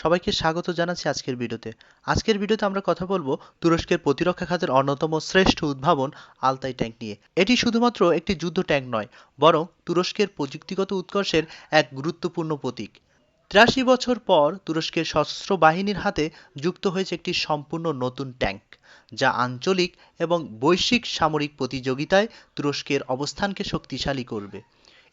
সবাইকে স্বাগত জানাচ্ছি আজকের ভিডিওতে। আজকের ভিডিওতে আমরা কথা বলব তুরস্কের প্রতিরক্ষা খাতের অন্যতম শ্রেষ্ঠ উদ্ভাবন আলতাই ট্যাঙ্ক নিয়ে। এটি শুধুমাত্র একটি যুদ্ধ ট্যাঙ্ক নয়, বরং তুরস্কের প্রযুক্তিগত উৎকর্ষের এক গুরুত্বপূর্ণ প্রতীক। তিরাশি বছর পর তুরস্কের সশস্ত্র বাহিনীর হাতে যুক্ত হয়েছে একটি সম্পূর্ণ নতুন ট্যাঙ্ক, যা আঞ্চলিক এবং বৈশ্বিক সামরিক প্রতিযোগিতায় তুরস্কের অবস্থানকে শক্তিশালী করবে।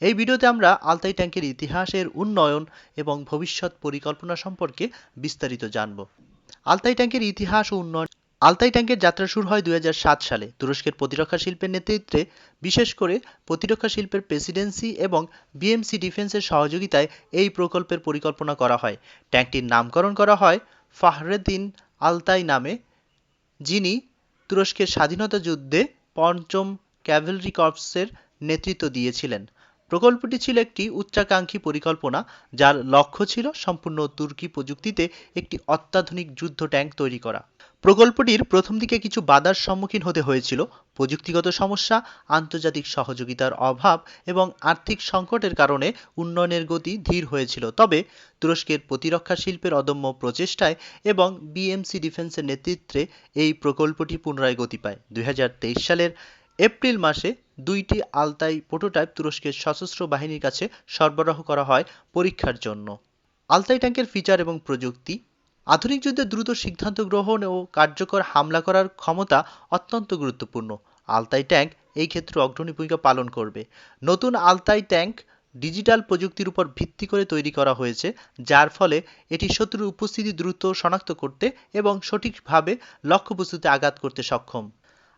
এই ভিডিওতে আমরা আলতাই ট্যাঙ্কের ইতিহাসের উন্নয়ন এবং ভবিষ্যৎ পরিকল্পনা সম্পর্কে বিস্তারিত জানব। আলতাই ট্যাঙ্কের ইতিহাস ও উন্নয়ন আলতাই ট্যাঙ্কের যাত্রা শুরু হয় দু হাজার সাত সালে। তুরস্কের প্রতিরক্ষা শিল্পের নেতৃত্বে, বিশেষ করে প্রতিরক্ষা শিল্পের প্রেসিডেন্সি এবং বিএমসি ডিফেন্সের সহযোগিতায় এই প্রকল্পের পরিকল্পনা করা হয়। ট্যাঙ্কটির নামকরণ করা হয় ফাহরেদ্দিন আলতাই নামে, যিনি তুরস্কের স্বাধীনতা যুদ্ধে পঞ্চম ক্যাভেলরি কর্পসের নেতৃত্ব দিয়েছিলেন। প্রকল্পটি ছিল একটি উচ্চাকাঙ্ক্ষী পরিকল্পনা, যার লক্ষ্য ছিল সম্পূর্ণ তুর্কি প্রযুক্তিতে একটি অত্যাধুনিক যুদ্ধ ট্যাঙ্ক তৈরি করা। প্রকল্পটির প্রথম দিকে কিছু বাধার সম্মুখীন হতে হয়েছিল, প্রযুক্তিগত সমস্যা, আন্তর্জাতিক সহযোগিতার অভাব এবং আর্থিক সংকটের কারণে উন্নয়নের গতি ধীর হয়েছিল। তবে তুরস্কের প্রতিরক্ষা শিল্পের অদম্য প্রচেষ্টায় এবং বিএমসি ডিফেন্সের নেতৃত্বে এই প্রকল্পটি পুনরায় গতি পায়। দুই হাজার তেইশ সালের এপ্রিল মাসে দুইটি আলতাই প্রোটোটাইপ তুরস্কের সশস্ত্র বাহিনীর কাছে সরবরাহ করা হয় পরীক্ষার জন্য। আলতাই ট্যাঙ্কের ফিচার এবং প্রযুক্তি, আধুনিক যুদ্ধে দ্রুত সিদ্ধান্ত গ্রহণ ও কার্যকর হামলা করার ক্ষমতা অত্যন্ত গুরুত্বপূর্ণ। আলতাই ট্যাঙ্ক এই ক্ষেত্রে অগ্রণী ভূমিকা পালন করবে। নতুন আলতাই ট্যাঙ্ক ডিজিটাল প্রযুক্তির উপর ভিত্তি করে তৈরি করা হয়েছে, যার ফলে এটি শত্রুর উপস্থিতি দ্রুত শনাক্ত করতে এবং সঠিকভাবে লক্ষ্যবস্তুতে আঘাত করতে সক্ষম।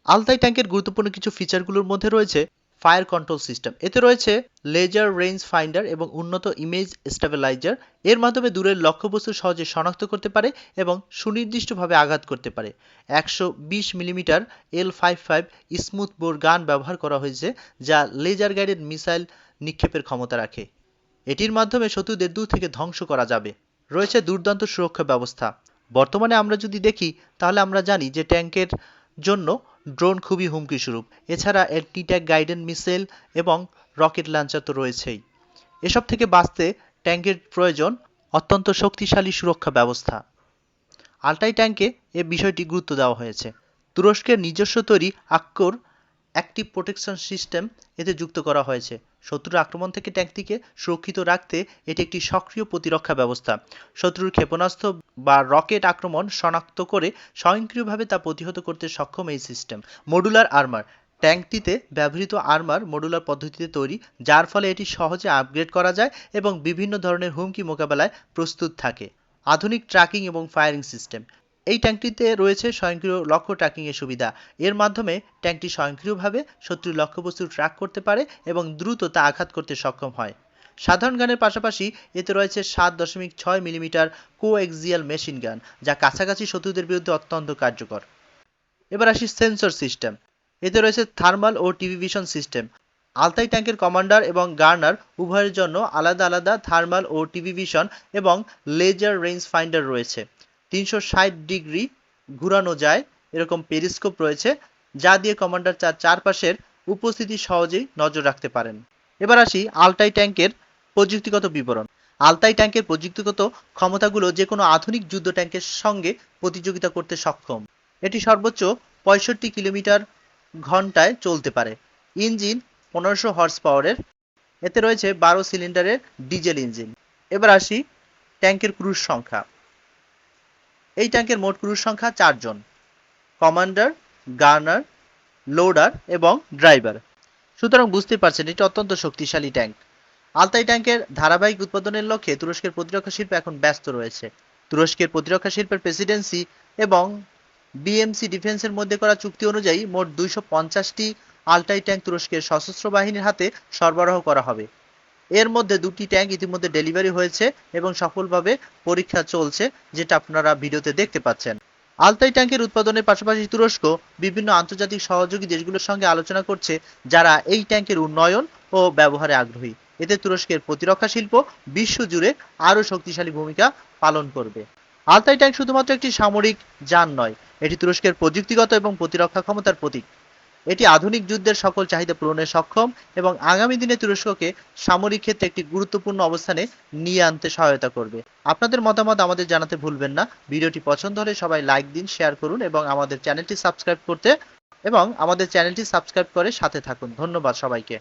আলতাই ট্যাঙ্কের গুরুত্বপূর্ণ কিছু ফিচারগুলোর মধ্যে রয়েছে ফায়ার কন্ট্রোল সিস্টেম এতে রয়েছে লেজার রেঞ্জ ফাইন্ডার এবং উন্নত ইমেজ স্টেবিলাইজার এর মাধ্যমে দূরের লক্ষ্যবস্তু সহজে শনাক্ত করতে পারে এবং সুনির্দিষ্টভাবে আঘাত করতে পারে। একশো বিশ millimetre L five five smooth bore gun ব্যবহার করা হয়েছে, যা লেজার গাইডেড মিসাইল নিক্ষেপের ক্ষমতা রাখে। এটির মাধ্যমে শত্রুদের দূর থেকে ধ্বংস করা যাবে। রয়েছে দুর্দান্ত সুরক্ষা ব্যবস্থা। বর্তমানে আমরা যদি দেখি, তাহলে আমরা জানি যে ট্যাঙ্কের জন্য ড্রোন খুবই হুমকিস্বরূপ। এছাড়া এর টিট্যাক গাইডেন, মিসাইল এবং রকেট লাঞ্চার তো রয়েছেই। এসব থেকে বাঁচতে ট্যাঙ্কের প্রয়োজন অত্যন্ত শক্তিশালী সুরক্ষা ব্যবস্থা। আলটাই ট্যাঙ্কে এ বিষয়টি গুরুত্ব দেওয়া হয়েছে। তুরস্কের নিজস্ব তৈরি আক্কর অ্যাক্টিভ প্রোটেকশন সিস্টেম এতে যুক্ত করা হয়েছে। শত্রুর আক্রমণ থেকে ট্যাঙ্কটিকে সুরক্ষিত রাখতে এটি একটি সক্রিয় প্রতিরক্ষা ব্যবস্থা। শত্রুর ক্ষেপণাস্ত্র বা রকেট আক্রমণ শনাক্ত করে স্বয়ংক্রিয়ভাবে তা প্রতিহত করতে সক্ষম এই সিস্টেম মডুলার আর্মার ট্যাঙ্কটিতে ব্যবহৃত আর্মার মডুলার পদ্ধতিতে তৈরি, যার ফলে এটি সহজে আপগ্রেড করা যায় এবং বিভিন্ন ধরনের হুমকি মোকাবেলায় প্রস্তুত থাকে। আধুনিক ট্র্যাকিং এবং ফায়ারিং সিস্টেম এই ট্যাঙ্কটিতে রয়েছে স্বয়ংক্রিয় লক্ষ্য ট্র্যাকিংয়ের সুবিধা। এর মাধ্যমে ট্যাঙ্কটি স্বয়ংক্রিয়ভাবে শত্রুর লক্ষ্যবস্তু ট্র্যাক করতে পারে এবং দ্রুত তা আঘাত করতে সক্ষম হয়। সাধারণ গানের পাশাপাশি এতে রয়েছে সাত দশমিক ছয় মিলিমিটার কোএক্সিয়াল মেশিন গান, যা কাছাকাছি শত্রুদের বিরুদ্ধে অত্যন্ত কার্যকর। এবার আসি সেন্সর সিস্টেম। এতে রয়েছে থার্মাল ও টিভি ভিশন সিস্টেম। আলতাই ট্যাঙ্কের কমান্ডার এবং গার্নার উভয়ের জন্য আলাদা আলাদা থার্মাল ও টিভি ভিশন এবং লেজার রেঞ্জ ফাইন্ডার রয়েছে। তিনশো ষাট ডিগ্রি ঘুরানো যায়, এরকম পেরিস্কোপ রয়েছে, যা দিয়ে কমান্ডার চার চারপাশের উপস্থিতি সহজেই নজর রাখতে পারেন। এবার আসি আলটাই ট্যাঙ্কের প্রযুক্তিগত বিবরণ। আলতাই ট্যাঙ্কের প্রযুক্তিগত ক্ষমতাগুলো যে কোনো আধুনিক যুদ্ধ ট্যাঙ্কের সঙ্গে প্রতিযোগিতা করতে সক্ষম। এটি সর্বোচ্চ পঁয়ষট্টি কিলোমিটার ঘন্টায় চলতে পারে। ইঞ্জিন পনেরোশো হর্স পাওয়ারের এতে রয়েছে বারো সিলিন্ডারের ডিজেল ইঞ্জিন। এবার আসি ট্যাঙ্কের ক্রুজ সংখ্যা। এই ট্যাঙ্কের মোট ক্রুর সংখ্যা চারজন। কমান্ডার, গার্নার, লোডার এবং ড্রাইভার। সুতরাং বুঝতে পারছেন, এটি অত্যন্ত শক্তিশালী ট্যাঙ্ক। আলতাই ট্যাঙ্কের ধারাবাহিক উৎপাদনের লক্ষ্যে তুরস্কের প্রতিরক্ষা শিল্প এখন ব্যস্ত রয়েছে। তুরস্কের প্রতিরক্ষা শিল্পের প্রেসিডেন্সি এবং বিএমসি ডিফেন্সের মধ্যে করা চুক্তি অনুযায়ী মোট দুইশো পঞ্চাশটি আলটাই ট্যাঙ্ক তুরস্কের সশস্ত্র বাহিনীর হাতে সরবরাহ করা হবে। এর মধ্যে দুটি ট্যাঙ্ক ইতিমধ্যে ডেলিভারি হয়েছে এবং সফলভাবে পরীক্ষা চলছে, যেটা আপনারা ভিডিওতে দেখতে পাচ্ছেন। আলতাই ট্যাঙ্কের উৎপাদনের পাশাপাশি তুরস্ক বিভিন্ন আন্তর্জাতিক সহযোগী দেশগুলোর সঙ্গে আলোচনা করছে, যারা এই ট্যাঙ্কের উন্নয়ন ও ব্যবহারে আগ্রহী। এতে তুরস্কের প্রতিরক্ষা শিল্প বিশ্বজুড়ে আরও শক্তিশালী ভূমিকা পালন করবে। আলতাই ট্যাঙ্ক শুধুমাত্র একটি সামরিক যান নয়, এটি তুরস্কের প্রযুক্তিগত এবং প্রতিরক্ষা ক্ষমতার প্রতীক। এটি আধুনিক যুদ্ধের সকল চাহিদা পূরণে সক্ষম এবং আগামী দিনে তুরস্ককে সামরিক ক্ষেত্রে একটি গুরুত্বপূর্ণ অবস্থানে নিয়ে আনতে সহায়তা করবে। আপনাদের মতামত আমাদের জানাতে ভুলবেন না। ভিডিওটি পছন্দ হলে সবাই লাইক দিন, শেয়ার করুন এবং আমাদের চ্যানেলটি সাবস্ক্রাইব করতে এবং আমাদের চ্যানেলটি সাবস্ক্রাইব করে সাথে থাকুন। ধন্যবাদ সবাইকে।